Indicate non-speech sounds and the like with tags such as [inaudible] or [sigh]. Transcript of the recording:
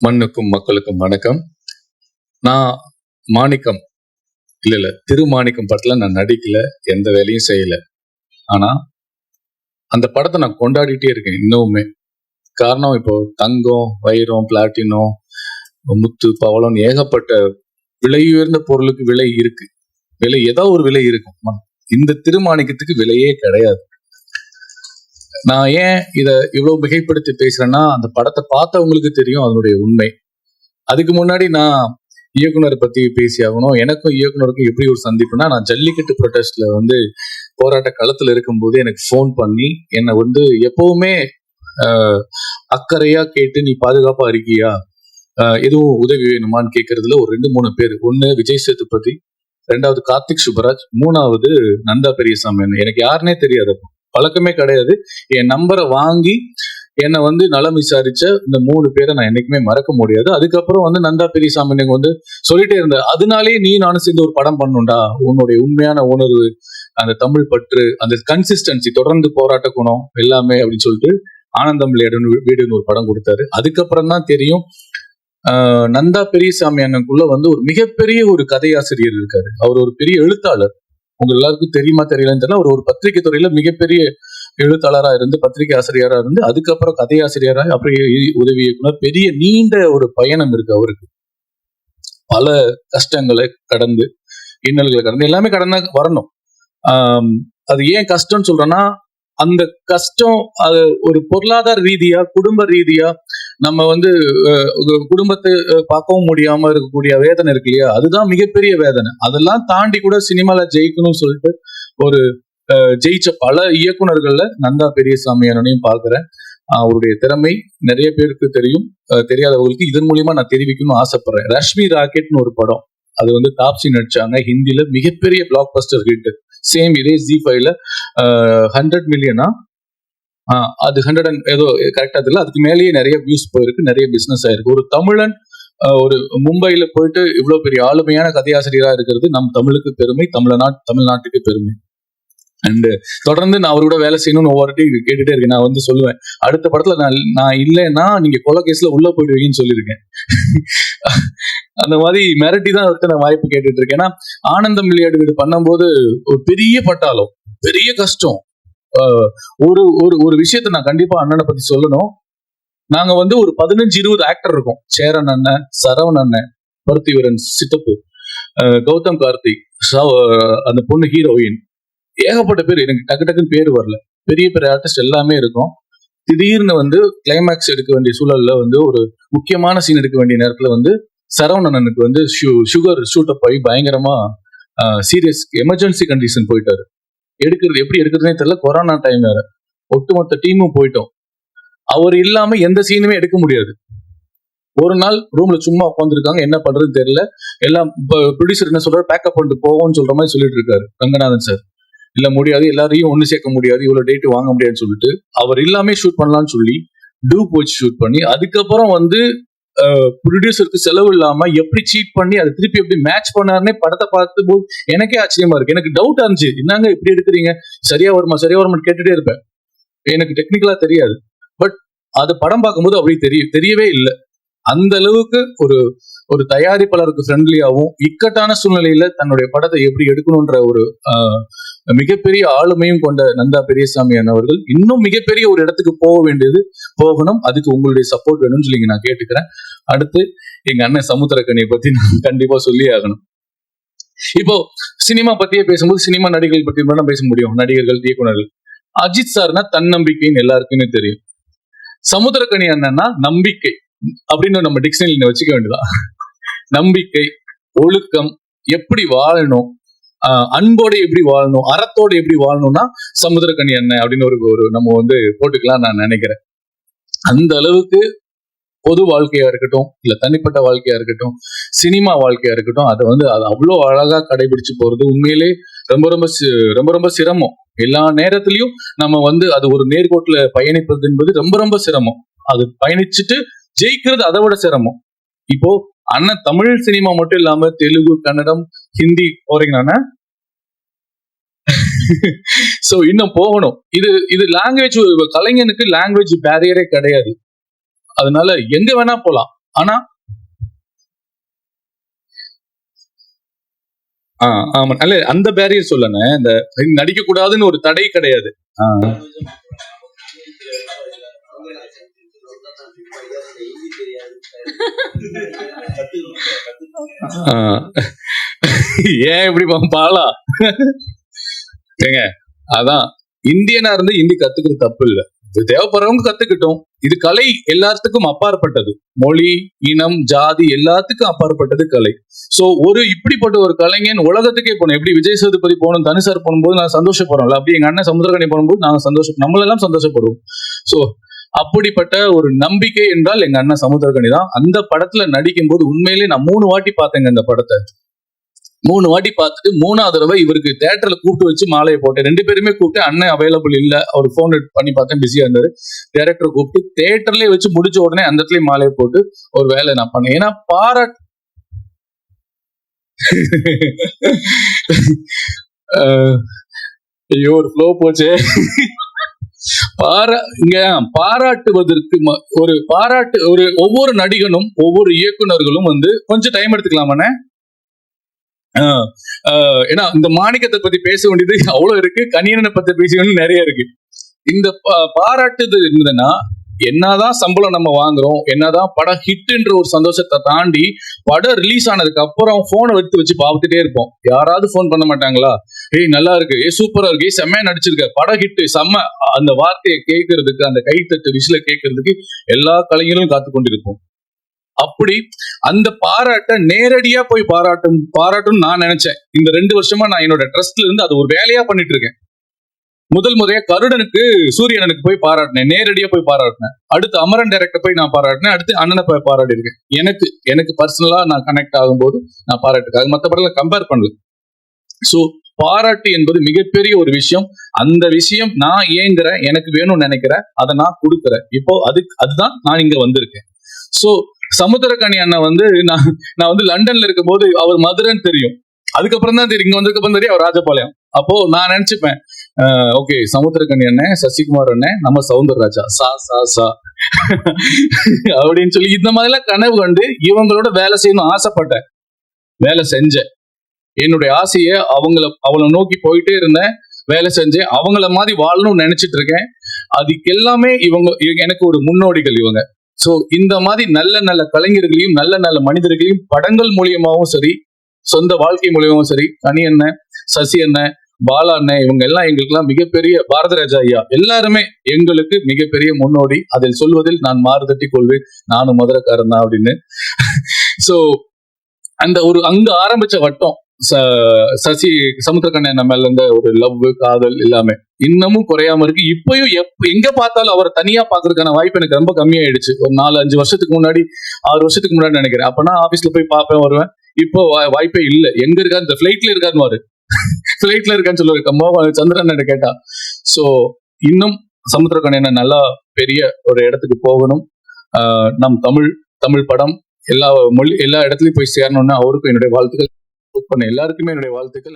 மண்ணுக்கும் மக்களுக்கும் வணக்கம். நான் மாணிக்கம். இல்ல இல்ல திருமாணிக்கம் படத்துல நான் நடிக்கல எந்த வேலையும் செய்யல. ஆனா அந்த படத்தை நான் கொண்டாடிட்டே இருக்கேன் இன்னுமே காரணம் இப்போ தங்கம் வைரம் பிளாட்டினம் முத்து பவளம் ஏகப்பட்ட விலை உயர்ந்த பொருளுக்கு விலை இருக்கு. விலை ஏதோ ஒரு விலை இருக்கும். இந்த திருமாணிக்கத்துக்கு விலையே கிடையாது. நான் ஏன் இதை இவ்வளவு மிகைப்படுத்தி பேசுறேன்னா அந்த படத்தை பார்த்தவங்களுக்கு தெரியும் அதனுடைய உண்மை. அதுக்கு முன்னாடி நான் இயக்குனர் பத்தி பேசி ஆகணும். எனக்கும் இயக்குனருக்கும் எப்படி ஒரு சந்திப்புனா நான் ஜல்லிக்கட்டு ப்ரொடெஸ்ட்ல வந்து போராட்ட களத்துல இருக்கும்போது எனக்கு ஃபோன் பண்ணி என்னை வந்து எப்பவுமே ஆஹ், அக்கறையா கேட்டு நீ பாதுகாப்பா இருக்கியா? ஆஹ், எதுவும் உதவி வேணுமான்னு கேட்கறதுல ஒரு ரெண்டு மூணு பேர். ஒன்னு விஜய் சேதுபதி ரெண்டாவது கார்த்திக் சுப்பராஜ் மூணாவது நந்தா பெரியசாமி. எனக்கு யாருன்னே தெரியாது அப்போ. பழக்கமே கிடையாது. என் நம்பரை வாங்கி என்னை வந்து நலம் விசாரிச்ச இந்த மூணு பேரை நான் என்னைக்குமே மறக்க முடியாது. அதுக்கப்புறம் வந்து நந்தா பெரியசாமி அண்ணன் வந்து சொல்லிட்டே இருந்த அதனாலேயே நீ நானும் சேர்ந்து ஒரு படம் பண்ணுண்டா உன்னுடைய உண்மையான உணர்வு அந்த தமிழ் பற்று அந்த கன்சிஸ்டன்சி தொடர்ந்து போராட்ட குணம் எல்லாமே அப்படின்னு சொல்லிட்டு ஆனந்தம் வீடுன்னு ஒரு படம் கொடுத்தாரு. அதுக்கப்புறம் தான் தெரியும் ஆஹ் நந்தா பெரியசாமி அண்ணனுக்குள்ள வந்து ஒரு மிகப்பெரிய ஒரு கதையாசிரியர் இருக்காரு. அவர் ஒரு பெரிய எழுத்தாளர். உங்க எல்லாருக்கும் தெரியுமா தெரியலன்னு தெரியல. ஒரு பத்திரிகை துறையில மிகப்பெரிய எழுத்தாளரா இருந்து பத்திரிகை ஆசிரியரா இருந்து அதுக்கப்புறம் கதையாசிரியராக அப்புறம் உதவி இயக்குனர் பெரிய நீண்ட ஒரு பயணம் இருக்கு அவருக்கு. பல கஷ்டங்களை கடந்து இன்னல்களை கடந்து எல்லாமே கடந்து வரணும். அது ஏன் கஷ்டம்னு சொல்றேன்னா அந்த கஷ்டம் அது ஒரு பொருளாதார ரீதியா குடும்ப ரீதியா நம்ம வந்து குடும்பத்தை பார்க்கவும் முடியாம இருக்கக்கூடிய வேதனை இருக்கு இல்லையா? அதுதான் மிகப்பெரிய வேதனை. அதெல்லாம் தாண்டி கூட சினிமால ஜெயிக்கணும்னு சொல்லிட்டு ஒரு அஹ், ஜெயிச்ச பல இயக்குனர்கள்ல நந்தா பெரியசாமி அண்ணனையும் பாக்குறேன் அவருடைய திறமை நிறைய பேருக்கு தெரியும். தெரியாதவங்களுக்கு இதன் மூலியமா நான் தெரிவிக்கணும்னு ஆசைப்படுறேன். ரஷ்மி ராக்கெட்னு ஒரு படம். அது வந்து தாப்சி நடிச்சாங்க. ஹிந்தில மிகப்பெரிய பிளாக் பஸ்டர் ஹிட் சேம் இதே ஜி ஃபைவ்ல ஹண்ட்ரட் மில்லியனா அது ஹண்ட்ரட் அண்ட் ஏதோ கரெக்டாக தெரியல. அதுக்கு மேலேயே நிறைய வியூஸ் போயிருக்கு நிறைய பிஸ்னஸ் ஆயிருக்கு. ஒரு தமிழன் ஒரு மும்பையில போயிட்டு இவ்வளோ பெரிய ஆளுமையான கதையாசிரியரா இருக்கிறது நம் தமிழுக்கு பெருமை தமிழ்நாட் தமிழ்நாட்டுக்கு பெருமை. அண்ட் தொடர்ந்து நான் அவரோட வேலை செய்யணும்னு ஒவ்வொரு time கேட்டுட்டே இருக்கேன். நான் வந்து சொல்லுவேன் அடுத்த படத்துல நான் நான் இல்லைன்னா நீங்க கொலை கேஸ்ல உள்ள போயிடுவீங்கன்னு சொல்லியிருக்கேன். [laughs] அந்த மாதிரி மிரட்டி தான் அவர்கிட்ட நான் வாய்ப்பு கேட்டுட்டு இருக்கேன். ஏன்னா ஆனந்தம் விளையாடு வீடு பண்ணும்போது ஒரு பெரிய பட்டாளம் பெரிய கஷ்டம். ஒரு ஒரு ஒரு விஷயத்த நான் கண்டிப்பா அண்ணனை பத்தி சொல்லணும். நாங்க வந்து ஒரு பதினஞ்சு இருபது ஆக்டர் இருக்கோம். சேரன் அண்ணன் சரவண் அண்ணன் பருத்திவரன் சித்தப்பு ஆஹ் கௌதம் கார்த்திக் அந்த பொண்ணு ஹீரோயின் ஏகப்பட்ட பேர் எனக்கு டக்கு டக்குன்னு பேர் வரல. பெரிய பெரிய ஆர்டிஸ்ட் எல்லாமே இருக்கும். திடீர்னு வந்து கிளைமேக்ஸ் எடுக்க வேண்டிய சூழல்ல வந்து ஒரு முக்கியமான சீன் எடுக்க வேண்டிய நேரத்துல வந்து சரவணனுக்கு வந்து சுகர் ஷூட் அப் ஆகி பயங்கரமா சீரியஸ் எமர்ஜென்சி கண்டிஷன் போயிட்டாரு. எடுக்கிறது எப்படி எடுக்கிறதுனே தெரியல. கொரோனா டைம் வேற. ஒட்டுமொத்த டீமும் போயிட்டோம். அவர் இல்லாம எந்த சீனுமே எடுக்க முடியாது. ஒரு நாள் ரூம்ல சும்மா உட்காந்துருக்காங்க என்ன பண்றதுன்னு தெரியல. எல்லாம் ப்ரொடியூசர் என்ன சொல்றாரு? பேக்கப் பண்ணிட்டு போவோம்னு சொல்ற மாதிரி சொல்லிட்டு இருக்காரு ரங்கநாதன் சார் இல்ல முடியாது. எல்லாரையும் ஒண்ணு சேர்க்க முடியாது. இவ்வளவு டேட் வாங்க முடியாதுன்னு சொல்லிட்டு அவர் இல்லாமே ஷூட் பண்ணலாம்னு சொல்லி டூ போச்சு ஷூட் பண்ணி அதுக்கப்புறம் வந்து ப்ரொடியூசருக்கு செலவு இல்லாம எப்படி சீட் பண்ணி அதை திருப்பி எப்படி மேட்ச் பண்ணாருன்னே படத்தை பார்த்து போது எனக்கே ஆச்சரியமா இருக்கு. எனக்கு டவுட் இருந்துச்சு என்னங்க இப்படி எடுக்கிறீங்க? சரியா வருமா? சரியா வருமா கேட்டுட்டே இருப்பேன். எனக்கு டெக்னிக்கலா தெரியாது. பட் அது படம் பார்க்கும்போது அப்படி தெரிய தெரியவே இல்லை. அந்த அளவுக்கு ஒரு ஒரு தயாரிப்பாளருக்கு ஃப்ரெண்ட்லியாகவும் இக்கட்டான சூழ்நிலையில தன்னுடைய படத்தை எப்படி எடுக்கணும்ன்ற ஒரு ஆஹ், மிகப்பெரிய ஆளுமையும் கொண்ட நந்தா பெரியசாமி அவர்கள் இன்னும் மிகப்பெரிய ஒரு இடத்துக்கு போக வேண்டியது போகணும். அதுக்கு உங்களுடைய சப்போர்ட் வேணும்னு சொல்லி நான் கேட்டுக்கிறேன். அடுத்து எங்க அண்ணன் சமுத்திரக்கனியை பத்தி நான் கண்டிப்பா சொல்லி ஆகணும். இப்போ சினிமா பத்தியே பேசும்போது சினிமா நடிகர்கள் பத்தி மட்டும் பேச முடியும். நடிகர்கள் இயக்குநர்கள். அஜித் சார்னா தன்னம்பிக்கைன்னு எல்லாருக்குமே தெரியும். சமுத்திரக்கணி அண்ணன்னா நம்பிக்கை அப்படின்னு நம்ம டிக்ஷனரியில வச்சுக்க வேண்டியதான் நம்பிக்கை ஒழுக்கம் எப்படி வாழணும் அன்போட எப்படி வாழணும் அறத்தோட எப்படி வாழணும்னா சமுதிரக்கணி என்ன அப்படின்னு ஒரு ஒரு நம்ம வந்து போட்டுக்கலாம் நான் நினைக்கிறேன். அந்த அளவுக்கு பொது வாழ்க்கையா இருக்கட்டும் இல்ல தனிப்பட்ட வாழ்க்கையா இருக்கட்டும் சினிமா வாழ்க்கையா இருக்கட்டும் அதை வந்து அது அவ்வளோ அழகா கடைபிடிச்சு போறது உண்மையிலே ரொம்ப ரொம்ப ரொம்ப ரொம்ப சிரமம். எல்லா நேரத்திலையும் நம்ம வந்து அது ஒரு நேர்கோட்டுல பயணிப்பது என்பது ரொம்ப ரொம்ப சிரமம். அது பயணிச்சுட்டு ஜெயிக்கிறது அதை விட சிரமம். இப்போ அண்ணன் தமிழ் சினிமா மட்டும் இல்லாம தெலுங்கு கன்னடம் ஹிந்தி போறீங்கன்னா சோ இன்னும் போகணும். இது இது லாங்குவேஜ் கலைஞனுக்கு லாங்குவேஜ் பேரியரே கிடையாது. அதனால எங்க வேணா போலாம். ஆனா ஆஹ் ஆமா. அல்ல அந்த பேரியர் சொல்லணே இந்த நடிக்க கூடாதுன்னு ஒரு தடை கிடையாது. [laughs] ஏன் இப்படி பா- பாலா? ஏங்க அதான் இந்தியனா இருந்து ஹிந்தி கத்துக்கிறது தப்பு இல்ல. இது தேவைப்படுறவங்க கத்துக்கிட்டோம். இது கலை எல்லாத்துக்கும் அப்பாற்பட்டது. மொழி இனம் ஜாதி எல்லாத்துக்கும் அப்பாற்பட்டது கலை. சோ ஒரு இப்படிப்பட்ட ஒரு கலைஞன் உலகத்துக்கே போனோம் எப்படி விஜய் சேதுபதி போகணும் தனுசார் போகும்போது நான் சந்தோஷப்படுறோம்ல. அப்படி எங்க அண்ணன் சமுத்திரகனி போகும்போது நாங்க சந்தோஷம் நம்மளெல்லாம் சந்தோஷப்படுவோம். சோ அப்படிப்பட்ட ஒரு நம்பிக்கை என்றால் எங்க அண்ணன் சமுத்திரகனி தான். அந்த படத்துல நடிக்கும் போது உண்மையிலேயே நான் மூணு வாட்டி பார்த்தேங்க அந்த படத்தை. மூணு வாட்டி பார்த்துட்டு மூணாவது தடவை இவருக்கு தேட்டர்ல கூப்பிட்டு வச்சு மாலையை போட்டேன். ரெண்டு பேருமே கூப்பிட்டு அண்ணன் அவைலபிள் இல்ல. அவர் போன் பண்ணி பார்த்தேன் பிஸியா இருந்தாரு. டேரக்டர் கூப்பிட்டு தேட்டர்லயே வச்சு முடிச்ச உடனே அந்த இடத்துலயே மாலையை போட்டு ஒரு வேலை நான் பண்ணேன். ஏன்னா பாராட் [laughs] ஐயோ ஒரு ஃப்ளோ போச்சே. பாரா இங்க பாராட்டுவதற்கு ம- ஒரு பாராட்டு ஒரு ஒவ்வொரு நடிகனும் ஒவ்வொரு இயக்குனர்களும் வந்து கொஞ்சம் டைம் எடுத்துக்கலாமாண்ணே? ஆஹ் ஆஹ் ஏன்னா இந்த மாணிக்கத்தை பத்தி பேச வேண்டியது அவ்வளவு இருக்கு கணியனை பத்தி பேச வேண்டியது நிறைய இருக்கு. இந்த பா- பாராட்டுது இருந்ததுன்னா என்னதான் சம்பளம் நம்ம வாங்குறோம் என்னதான் படம் ஹிட்ன்ற ஒரு சந்தோஷத்தை தாண்டி படம் ரிலீஸ் ஆனதுக்கு அப்புறம் போனை எடுத்து வச்சு பார்த்துட்டே இருப்போம். யாராவது போன் பண்ண மாட்டாங்களா? ஏய் நல்லா இருக்கு. ஏ சூப்பரா இருக்கு. ஏய் செம்மையா நடிச்சிருக்க. படம் ஹிட் செம்ம. அந்த வார்த்தையை கேட்கறதுக்கு அந்த கைத்தட்டு விசில கேட்கறதுக்கு எல்லா கலைஞர்களும் காத்து கொண்டிருப்போம். அப்படி அந்த பாராட்ட நேரடியா போய் பாராட்டும் பாராட்டும் நான் நினைச்சேன். இந்த ரெண்டு வருஷமா நான் என்னோட ட்ரஸ்ட்ல இருந்து அது ஒரு வேலையா பண்ணிட்டு இருக்கேன். முதல் முறையா கருடனுக்கு சூரியனனுக்கு போய் பாராட்டினேன். நேரடியா போய் பாராட்டினேன். அடுத்து அமரன் டைரக்டர் போய் நான் பாராட்டினேன். அடுத்து அண்ணனை போய் பாராட்டி இருக்கேன் எனக்கு எனக்கு பர்சனலா நான் கனெக்ட் ஆகும்போது நான் பாராட்டுக்காக மற்ற படங்களை கம்பேர் பண்ணல. சோ பாராட்டு என்பது மிகப்பெரிய ஒரு விஷயம். அந்த விஷயம் நான் ஏங்குறேன் எனக்கு வேணும்னு நினைக்கிறேன். அதை நான் கொடுக்குறேன். இப்போ அதுக்கு அதுதான் நான் இங்க வந்திருக்கேன். சோ சமுத்திரக்கணி அண்ணன் வந்து நான் நான் வந்து லண்டன்ல இருக்கும்போது அவர் மதுரைன்னு தெரியும். அதுக்கப்புறம் தான் தெரியும். இங்க வந்ததுக்கு அப்புறம் தெரியும். அவர் ராஜபாளையம். அப்போ நான் நினைச்சுப்பேன் ஓகே சமுத்திரக்கனி அண்ணன் சசிகுமார் அண்ணன் நம்ம சவுந்தரராஜா சா சா சா. அப்படின்னு சொல்லி இந்த மாதிரிலாம் கனவு கண்டு இவங்களோட வேலை செய்யணும் ஆசைப்பட்டேன். வேலை செஞ்சேன். என்னுடைய ஆசையை அவங்கள அவளை நோக்கி போயிட்டே இருந்தேன். வேலை செஞ்சேன். அவங்கள மாதிரி வாழணும்னு நினைச்சிட்டு இருக்கேன். அதுக்கு எல்லாமே இவங்க இவங்க எனக்கு ஒரு முன்னோடிகள் இவங்க. சோ இந்த மாதிரி நல்ல நல்ல கலைஞர்களையும் நல்ல நல்ல மனிதர்களையும் படங்கள் மூலியமாவும் சரி சொந்த வாழ்க்கை மூலியமாவும் சரி கனி அண்ணன் சசி அண்ணன் பாலா அண்ணன் இவங்க எல்லாம் எங்களுக்கெல்லாம் மிகப்பெரிய பாரதராஜா ஐயா. எல்லாருமே எங்களுக்கு மிகப்பெரிய முன்னோடி. அதில் சொல்வதில் நான் மாறுதட்டி கொள்வேன். நானும் மதுரக்காரன் தான் அப்படின்னு. சோ அந்த ஒரு அங்க ஆரம்பிச்ச வட்டம் ச- சசி சமுத்திரக்கண்ணன் நம்ம மேல இருந்த ஒரு லவ் காதல் எல்லாமே இன்னமும் குறையாம இருக்கு. இப்பயும் எப்ப எங்க பார்த்தாலும் அவரை தனியா பாக்குறதுக்கான வாய்ப்பு எனக்கு ரொம்ப கம்மியாயிடுச்சு. ஒரு நாலு அஞ்சு வருஷத்துக்கு முன்னாடி ஆறு வருஷத்துக்கு முன்னாடி நினைக்கிறேன். அப்பனா ஆபீஸ்ல போய் பார்ப்பேன் வருவேன். இப்போ வாய்ப்பே இல்ல. எங்க இருக்காரு? இந்த பிளைட்ல இருக்காருன்னு ஃபிளைட்ல இருக்கான்னு சொல்லுவாரு மோகன் சந்திரன் கேட்டா. சோ இன்னும் சமுத்திரக்கண்ணன் நல்லா பெரிய ஒரு இடத்துக்கு போகணும். ஆஹ் நம் தமிழ் தமிழ் படம் எல்லா மொழி எல்லா இடத்துலயும் போய் சேரணும்னு அவருக்கும் என்னுடைய வாழ்த்துக்கள். பண்ண எல்லாருக்குமே என்னுடைய வாழ்த்துக்கள்.